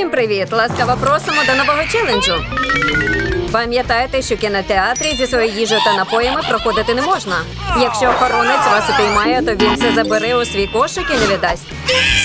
Всім привіт! Ласкаво просимо до нового челенджу. Пам'ятайте, що кінотеатрі зі своєю їжею та напоями проходити не можна. Якщо охоронець вас упіймає, то він все забере у свій кошик і не віддасть.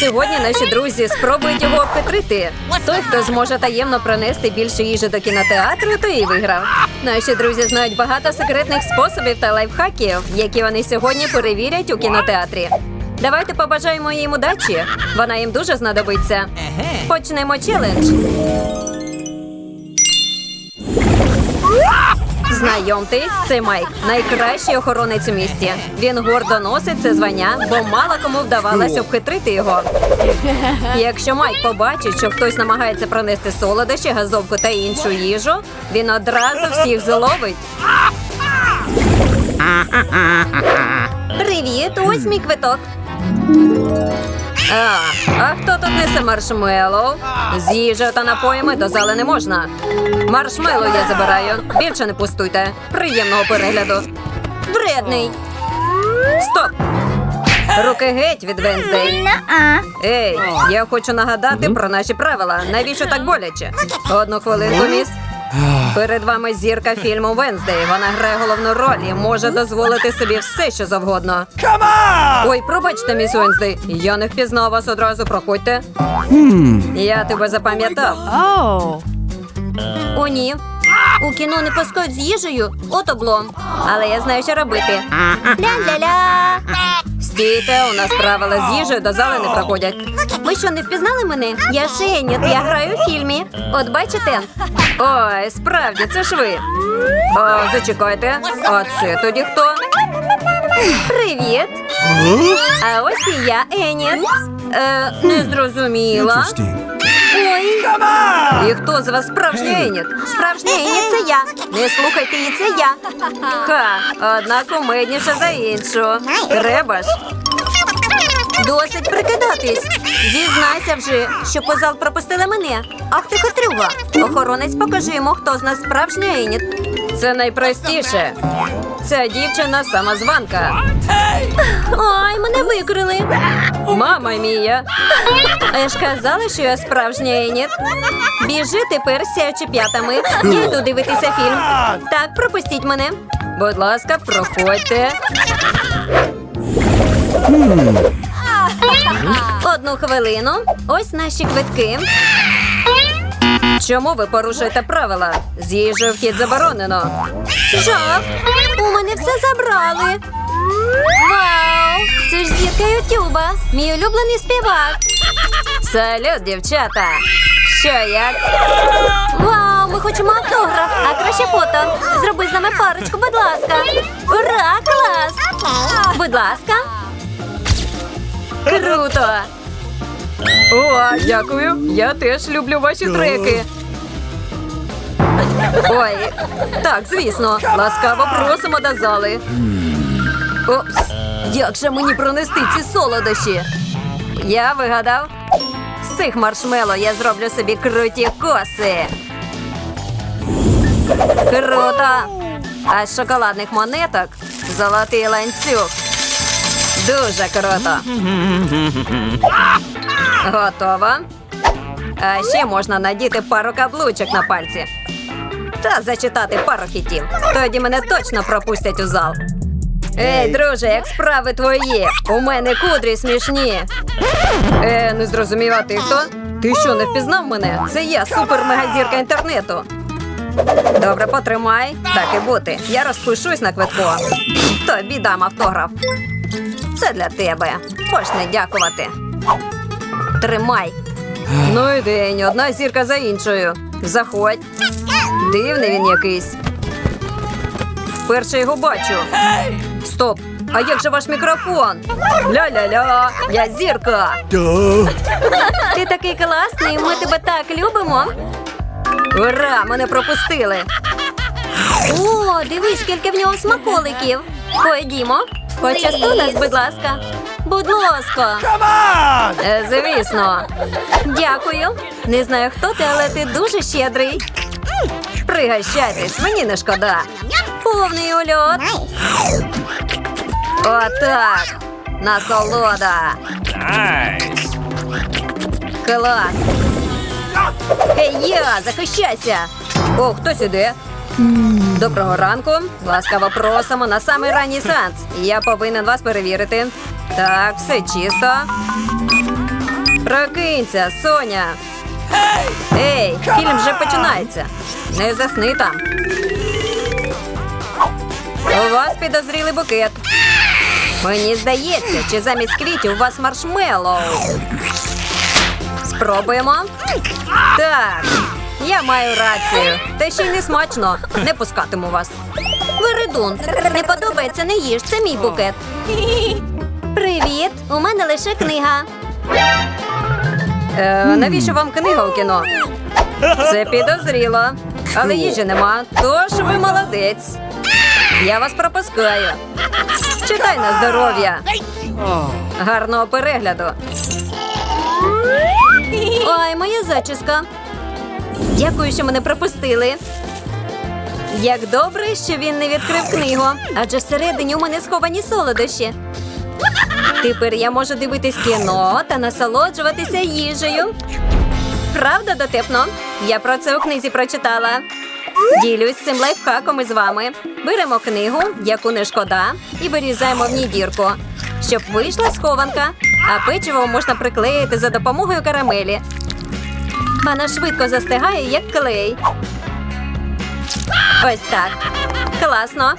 Сьогодні наші друзі спробують його обхитрити. Той, хто зможе таємно принести більше їжі до кінотеатру, той і виграв. Наші друзі знають багато секретних способів та лайфхаків, які вони сьогодні перевірять у кінотеатрі. Давайте побажаємо їм удачі. Вона їм дуже знадобиться. Почнемо челендж. Знайомтесь, це Майк, найкращий охоронець у місті. Він гордо носить це звання, бо мало кому вдавалося обхитрити його. Якщо Майк побачить, що хтось намагається пронести солодощі, газовку та іншу їжу, він одразу всіх зловить. Привіт, ось мій квиток. А, а хто тут несе маршмеллоу? З їжею та напоями до зали не можна. Маршмеллоу я забираю. Більше не пустуйте. Приємного перегляду. Вредний. Стоп! Руки геть від Венздей. Ей, я хочу нагадати про наші правила. Навіщо так боляче? Одну хвилинку, міс. Перед вами зірка фільму Венздей. Вона грає головну роль і може дозволити собі все, що завгодно. Ой, пробачте, міс Венздей. Я не впізнав вас одразу. Проходьте. Я тебе запам'ятав. О, ні. У кіно не пускають з їжею, от облом. Але я знаю, що робити. Ля-ля-ля. Стійте, у нас правила з їжею до зали не проходять. Ви що, не впізнали мене? Я Шеніт, я граю у фільмі. От бачите? Ой, справді, це ж ви. О, зачекайте. А це тоді хто? Привіт. А ось і я, Еніт. Е, не зрозуміла. І хто з вас справжній Еніт? Справжній Еніт це я. Не слухайте її, це я. Ха, одна кумедніша за іншу. Треба ж. Досить прикидатись. Зізнайся вже, що по зал пропустили мене. Ах ти хитрюга. Охоронець покажи йому, хто з нас справжній Еніт. Це найпростіше. Ця дівчина самозванка. Ой, мене викрили. Мама мія. А я ж казала, що я справжня Еніт. Біжи тепер сяючи п'ятами. Я йду дивитися фільм. Так, пропустіть мене. Будь ласка, проходьте. Одну хвилину. Ось наші квитки. Чому ви порушуєте правила? З їжею вхід заборонено. Жах! У мене все забрали. Вау! Це ж зірка Ютуба, мій улюблений співак. Салют, дівчата! Що як? Вау, ми хочемо автограф, а краще фото. Зроби з нами парочку, будь ласка. Ура, клас! Будь ласка. Круто! О, дякую. Я теж люблю ваші треки. Ой, так, звісно. Ласкаво просимо до зали. Опс, як же мені пронести ці солодощі? Я вигадав. З цих маршмело я зроблю собі круті коси. Круто! А з шоколадних монеток золотий ланцюг. Дуже круто. Готово. А ще можна надіти пару каблучок на пальці. Та зачитати пару хітів. Тоді мене точно пропустять у зал. Ей, друже, як справи твої? У мене кудрі смішні. Е, не зрозумів, а ти хто? Ти що, не впізнав мене? Це я, супер-мегазірка інтернету. Добре, потримай. Так і бути. Я розпишусь на квитку. Тобі дам автограф. Це для тебе. Можеш не дякувати. Тримай. Ну і день, одна зірка за іншою. Заходь. Дивний він якийсь. Вперше його бачу. Стоп! А як же ваш мікрофон? Ля-ля-ля, я зірка. Ти такий класний, ми тебе так любимо. Ура! Мене пропустили. О, дивись, скільки в нього смаколиків. Ходімо. Почастуй нас, будь ласка. Будь ласка. Е, Звісно. Дякую. Не знаю, хто ти, але ти дуже щедрий. Пригощайтесь, мені не шкода. Повний ульот. Отак. Насолода. Клас. Ей, я, захищайся! О, хтось іде? Доброго ранку. Ласкаво просимо на самий ранній сеанс. Я повинен вас перевірити. Так, все чисто. Прокинься, Соня. Ей, фільм вже починається. Не засни там. У вас підозрілий букет. Мені здається, чи замість квітів у вас маршмеллоу. Спробуємо. Так, я маю рацію. Та ще й не смачно. Не пускатиму вас. Вередун, не подобається, не їж. Це мій букет. Привіт, у мене лише книга. Е, навіщо вам книга у кіно? Це підозріло. Але їжі нема, тож ви молодець. Я вас пропускаю. Читай на здоров'я. Гарного перегляду. Ой, моя зачіска. Дякую, що мене пропустили. Як добре, що він не відкрив книгу, адже всередині у мене сховані солодощі. Тепер я можу дивитись кіно та насолоджуватися їжею. Правда, дотепно? Я про це у книзі прочитала. Ділюсь цим лайфхаком із вами. Беремо книгу, яку не шкода, і вирізаємо в ній дірку, щоб вийшла схованка, а печиво можна приклеїти за допомогою карамелі. Вона швидко застигає, як клей. Ось так. Класно.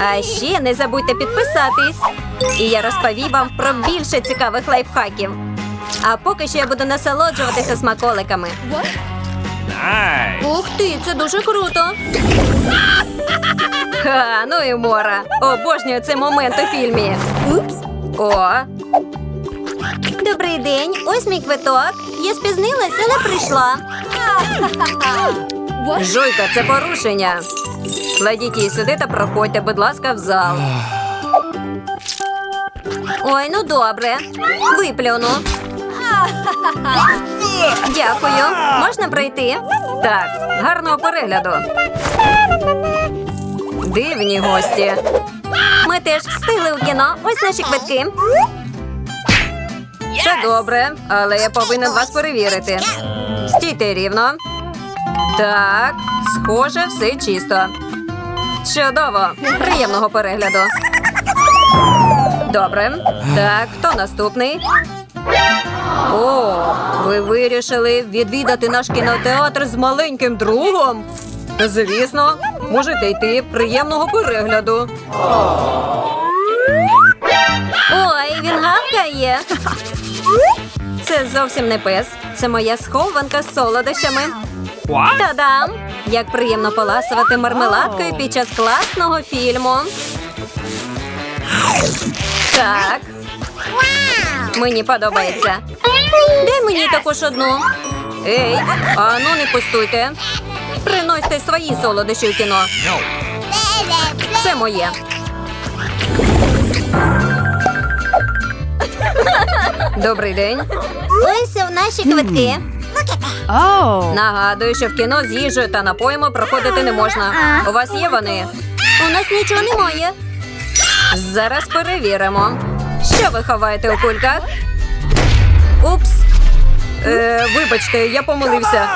А ще не забудьте підписатись. І я розповім вам про більше цікавих лайфхаків. А поки що я буду насолоджуватися смаколиками. Nice. Ух ти, це дуже круто. Ха, ну і мора. Обожнюю цей момент у фільмі. Упс. О. Добрий день, ось мій квиток. Я спізнилась, але прийшла. Жуйка, це порушення. Кладіть її сюди та проходьте, будь ласка, в зал. Ой, ну добре. Виплюну. Дякую. Можна пройти? Так, гарного перегляду. Дивні гості. Ми теж встигли у кіно. Ось наші квитки. Це добре, але я повинен вас перевірити. Стійте рівно. Так, схоже, все чисто. Чудово! Приємного перегляду. Добре. Так, хто наступний? О, ви вирішили відвідати наш кінотеатр з маленьким другом? Звісно, можете йти приємного перегляду. Ой, він гавкає. Це зовсім не пес. Це моя схованка з солодощами. Та-дам! Як приємно поласувати мармеладкою під час класного фільму. Так. Мені подобається. Дай мені також одну. Ей, а ну не пустуйте. Приносьте свої солодощі в кіно. Це моє. Добрий день. Ось у наші квитки. Oh. Нагадую, що в кіно з їжею та напоями проходити не можна. У вас є вони? У нас нічого немає. Зараз перевіримо. Що ви ховаєте у кульках? Упс. Е, вибачте, я помилився.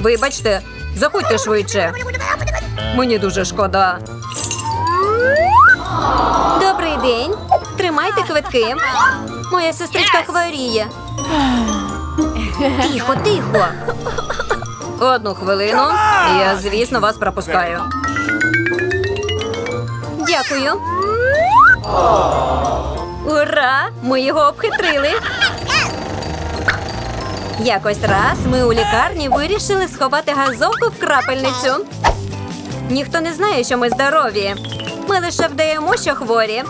Вибачте, заходьте швидше. Мені дуже шкода. Добрий день. Тримайте квитки. Моя сестричка хворіє. Тихо, тихо. Одну хвилину. Я, звісно, вас пропускаю. Дякую. Ура! Ми його обхитрили. Якось раз ми у лікарні вирішили сховати газовку в крапельницю. Ніхто не знає, що ми здорові. Ми лише вдаємо, що хворі.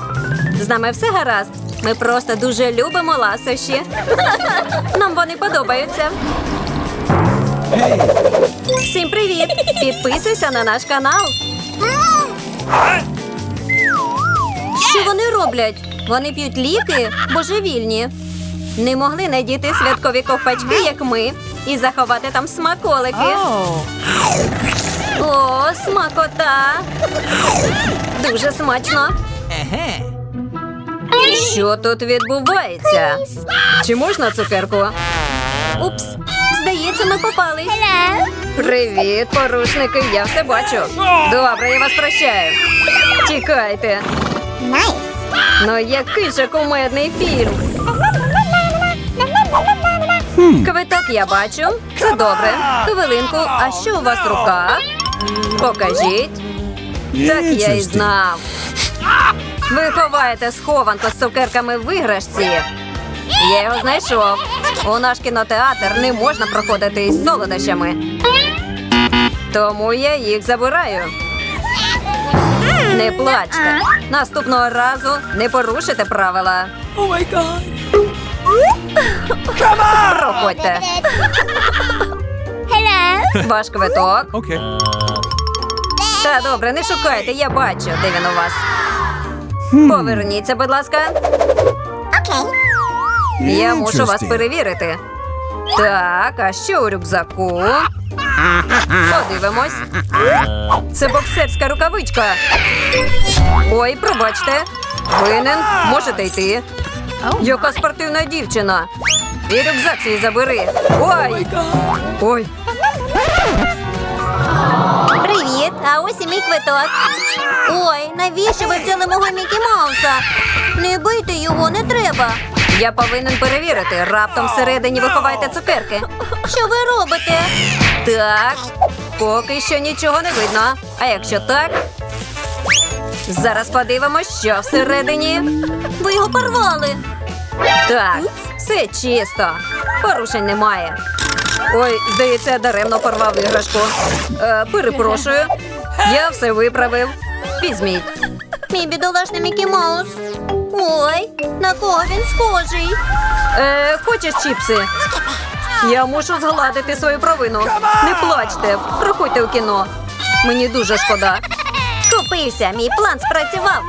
З нами все гаразд. Ми просто дуже любимо ласощі. Нам вони подобаються. Всім привіт! Підписуйся на наш канал. Що вони роблять? Вони п'ють ліки божевільні. Не могли надіти святкові ковпачки, як ми, і заховати там смаколики. О, смакота! Дуже смачно. Що тут відбувається? Чи можна цукерку? Упс, здається. Ми попались. Привіт, порушники, я все бачу. Добре, я вас прощаю. Тікайте. Ну який же кумедний фільм. Квиток я бачу. Це добре. Хвилинку, а що у вас в руках? Покажіть. Так я і знав. Ви ховаєте схованку з цукерками в іграшці. Я його знайшов. У наш кінотеатр не можна проходити із солодощами. Тому я їх забираю. Не плачте. Наступного разу не порушите правила. О май гад. Проходьте. Ваш квиток. Okay. Та добре, не шукайте, я бачу, де він у вас. Поверніться, будь ласка. Я мушу вас перевірити. Так, а що у рюкзаку? Подивимось. Це боксерська рукавичка. Ой, пробачте. Винен, можете йти. Яка спортивна дівчина. І рюкзак свій забери. Ой! Ой. Привіт, а ось і мій квиток. Ой, навіщо ви взяли мого Мікі Мауса? Не бийте його, не треба. Я повинен перевірити. Раптом всередині ви ховаєте цукерки. Що ви робите? Так, поки що нічого не видно. А якщо так? Зараз подивимось, що всередині. Ви його порвали. Так, все чисто. Порушень немає. Ой, здається, я даремно порвав іграшку. Е, перепрошую. Я все виправив. Візьміть. Мій бідолашний Мікі Маус. Ой, на кого він схожий? Е, хочеш чіпси? Я мушу згладити свою провину. Не плачте, проходьте у кіно. Мені дуже шкода. Купився, мій план спрацював.